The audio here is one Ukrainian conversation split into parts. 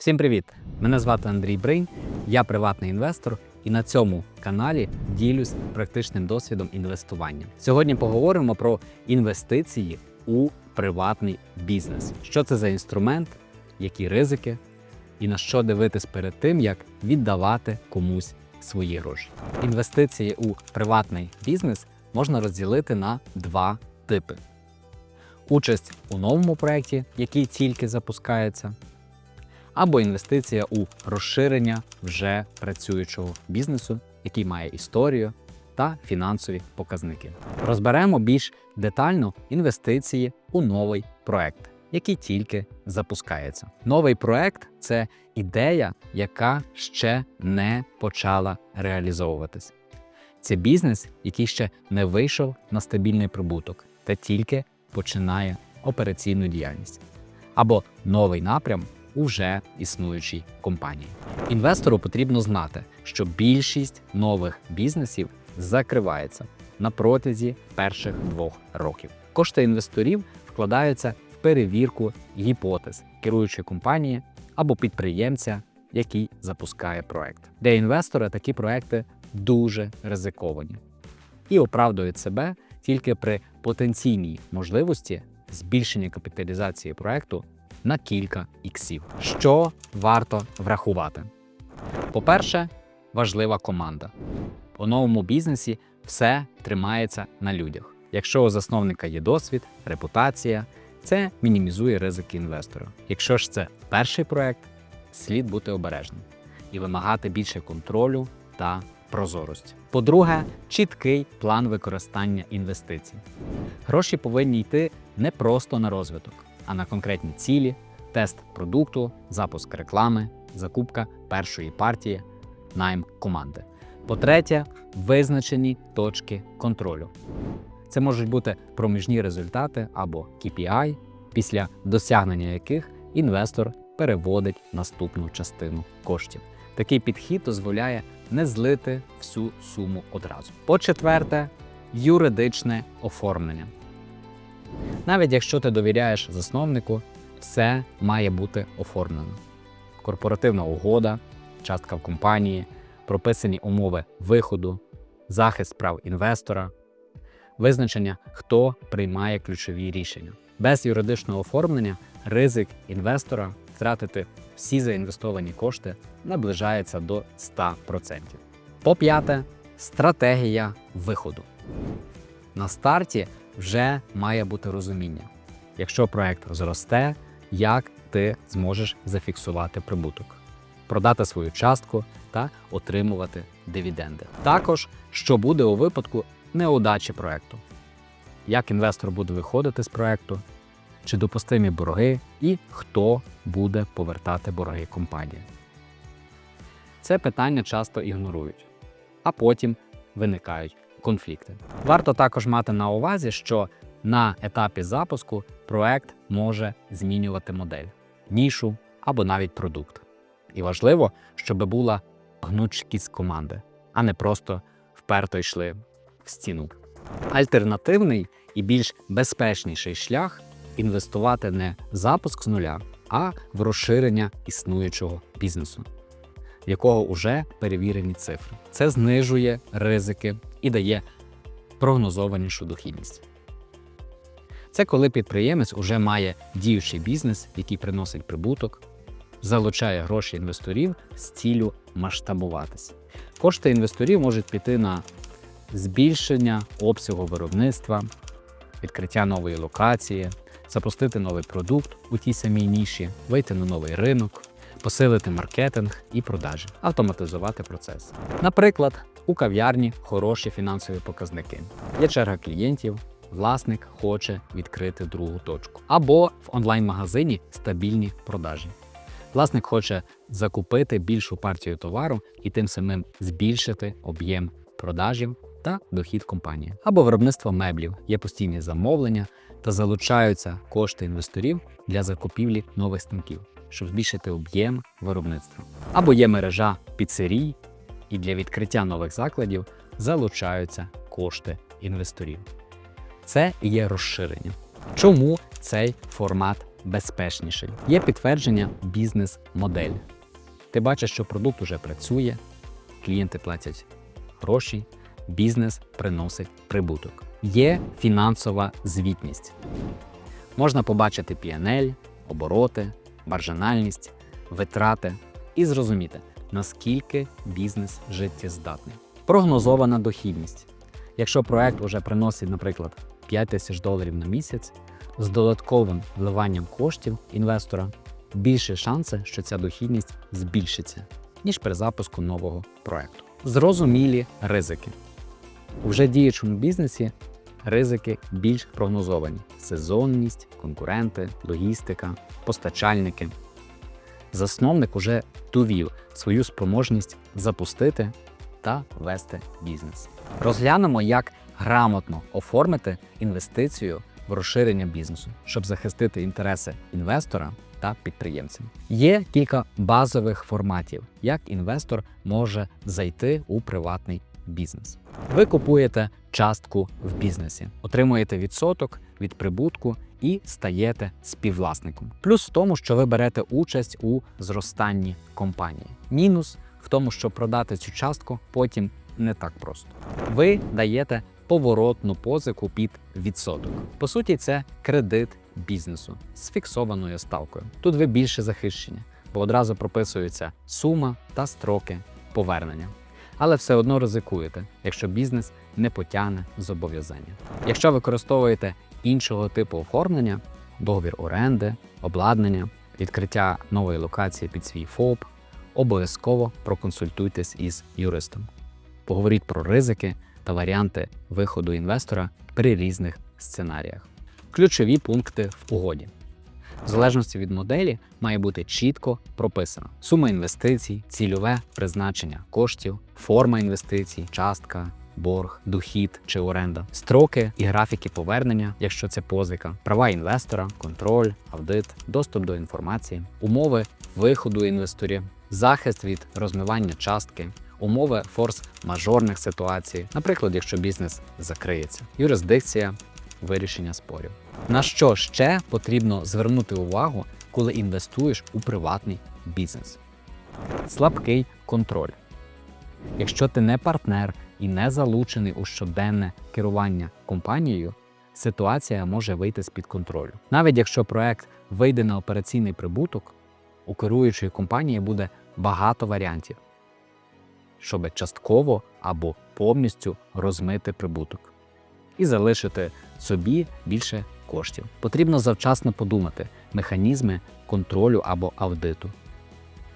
Всім привіт! Мене звати Андрій Бринь, я приватний інвестор, і на цьому каналі ділюсь практичним досвідом інвестування. Сьогодні поговоримо про інвестиції у приватний бізнес. Що це за інструмент, які ризики і на що дивитись перед тим, як віддавати комусь свої гроші. Інвестиції у приватний бізнес можна розділити на два типи: участь у новому проєкті, який тільки запускається, або інвестиція у розширення вже працюючого бізнесу, який має історію та фінансові показники. Розберемо більш детально інвестиції у новий проект, який тільки запускається. Новий проект це ідея, яка ще не почала реалізовуватись. Це бізнес, який ще не вийшов на стабільний прибуток та тільки починає операційну діяльність або новий напрям у вже існуючій компанії. Інвестору потрібно знати, що більшість нових бізнесів закривається на протязі перших двох років. Кошти інвесторів вкладаються в перевірку гіпотез керуючої компанії або підприємця, який запускає проект. Для інвестора такі проекти дуже ризиковані і оправдують себе тільки при потенційній можливості збільшення капіталізації проекту на кілька іксів. Що варто врахувати? По-перше, важлива команда. У новому бізнесі все тримається на людях. Якщо у засновника є досвід, репутація, це мінімізує ризики інвестора. Якщо ж це перший проект, слід бути обережним і вимагати більше контролю та прозорості. По-друге, чіткий план використання інвестицій. Гроші повинні йти не просто на розвиток, а на конкретні цілі, тест продукту, запуск реклами, закупка першої партії, найм команди. По-третє, визначені точки контролю. Це можуть бути проміжні результати або KPI, після досягнення яких інвестор переводить наступну частину коштів. Такий підхід дозволяє не злити всю суму одразу. По-четверте, юридичне оформлення. Навіть якщо ти довіряєш засновнику, все має бути оформлено. Корпоративна угода, частка в компанії, прописані умови виходу, захист прав інвестора, визначення, хто приймає ключові рішення. Без юридичного оформлення ризик інвестора втратити всі заінвестовані кошти наближається до 100%. По п'яте, стратегія виходу. На старті вже має бути розуміння, якщо проект зросте, як ти зможеш зафіксувати прибуток, продати свою частку та отримувати дивіденди. Також що буде у випадку неудачі проекту, як інвестор буде виходити з проекту, чи допустимі борги? І хто буде повертати борги компанії. Це питання часто ігнорують, а потім виникають конфлікти. Варто також мати на увазі, що на етапі запуску проект може змінювати модель, нішу або навіть продукт. І важливо, щоб була гнучкість команди, а не просто вперто йшли в стіну. Альтернативний і більш безпечніший шлях інвестувати не в запуск з нуля, а в розширення існуючого бізнесу, в якого вже перевірені цифри. Це знижує ризики і дає прогнозованішу дохідність. Це коли підприємець уже має діючий бізнес, який приносить прибуток, залучає гроші інвесторів з ціллю масштабуватися. Кошти інвесторів можуть піти на збільшення обсягу виробництва, відкриття нової локації, запустити новий продукт у тій самій ніші, вийти на новий ринок, посилити маркетинг і продажі, автоматизувати процес. Наприклад, у кав'ярні хороші фінансові показники. Є черга клієнтів, власник хоче відкрити другу точку. Або в онлайн-магазині стабільні продажі. Власник хоче закупити більшу партію товару і тим самим збільшити об'єм продажів та дохід компанії. Або виробництво меблів, є постійні замовлення та залучаються кошти інвесторів для закупівлі нових станків, щоб збільшити об'єм виробництва. Або є мережа піцерій, і для відкриття нових закладів залучаються кошти інвесторів. Це є розширення. Чому цей формат безпечніший. Є підтвердження бізнес-модель. Ти бачиш, що продукт уже працює, клієнти платять гроші, бізнес приносить прибуток. Є фінансова звітність. Можна побачити PNL, обороти, маржинальність, витрати і зрозуміти, наскільки бізнес життєздатний. Прогнозована дохідність. Якщо проект вже приносить, наприклад, 5 тисяч доларів на місяць, з додатковим вливанням коштів інвестора більше шанси, що ця дохідність збільшиться, ніж при запуску нового проекту. Зрозумілі ризики. У вже діючому бізнесі ризики більш прогнозовані: сезонність, конкуренти, логістика, постачальники. Засновник уже довів свою спроможність запустити та вести бізнес. Розглянемо, як грамотно оформити інвестицію в розширення бізнесу, щоб захистити інтереси інвестора та підприємця. Є кілька базових форматів, як інвестор може зайти у приватний бізнес. Ви купуєте частку в бізнесі, отримуєте відсоток від прибутку і стаєте співвласником. Плюс в тому, що ви берете участь у зростанні компанії. Мінус в тому, що продати цю частку потім не так просто. Ви даєте поворотну позику під відсоток. По суті, це кредит бізнесу з фіксованою ставкою. Тут ви більше захищені, бо одразу прописується сума та строки повернення. Але все одно ризикуєте, якщо бізнес не потягне зобов'язання. Якщо використовуєте іншого типу оформлення, договір оренди, обладнання, відкриття нової локації під свій ФОП, обов'язково проконсультуйтесь із юристом. Поговоріть про ризики та варіанти виходу інвестора при різних сценаріях. Ключові пункти в угоді. В залежності від моделі має бути чітко прописано сума інвестицій, цільове призначення коштів, форма інвестицій, частка, борг, дохід чи оренда, строки і графіки повернення, якщо це позика, права інвестора, контроль, аудит, доступ до інформації, умови виходу інвесторів, захист від розмивання частки. Умови форс-мажорних ситуацій, наприклад, якщо бізнес закриється, юрисдикція, вирішення спорів. На що ще потрібно звернути увагу, коли інвестуєш у приватний бізнес? Слабкий контроль. Якщо ти не партнер і не залучений у щоденне керування компанією, ситуація може вийти з-під контролю. Навіть якщо проект вийде на операційний прибуток, у керуючої компанії буде багато варіантів, щоб частково або повністю розмити прибуток і залишити собі більше коштів. Потрібно завчасно подумати механізми контролю або аудиту,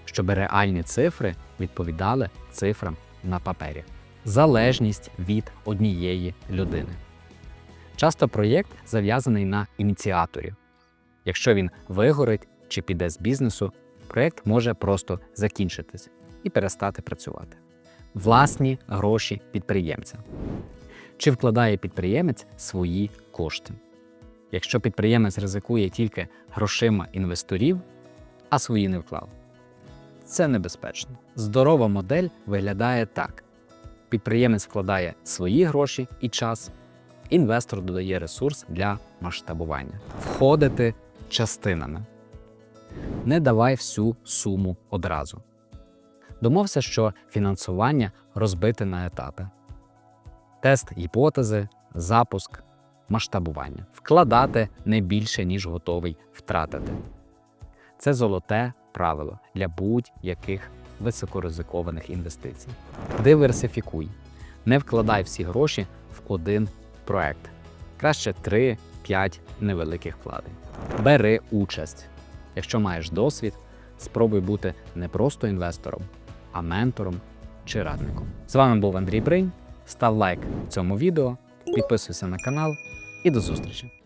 щоб реальні цифри відповідали цифрам на папері. Залежність від однієї людини. Часто проєкт зав'язаний на ініціаторі. Якщо він вигорить чи піде з бізнесу, проєкт може просто закінчитись і перестати працювати. Власні гроші підприємця. Чи вкладає підприємець свої кошти? Якщо підприємець ризикує тільки грошима інвесторів, а свої не вклав, це небезпечно. Здорова модель виглядає так: підприємець вкладає свої гроші і час, інвестор додає ресурс для масштабування. Входити частинами. Не давай всю суму одразу. Домовся, що фінансування розбите на етапи тест гіпотези, запуск, масштабування. Вкладати не більше, ніж готовий втратити. Це золоте правило для будь-яких високоризикованих інвестицій. Диверсифікуй. Не вкладай всі гроші в один проект. Краще 3-5 невеликих вкладень. Бери участь. Якщо маєш досвід, спробуй бути не просто інвестором, а ментором чи радником. З вами був Андрій Бринь. Став лайк цьому відео, підписуйся на канал і до зустрічі!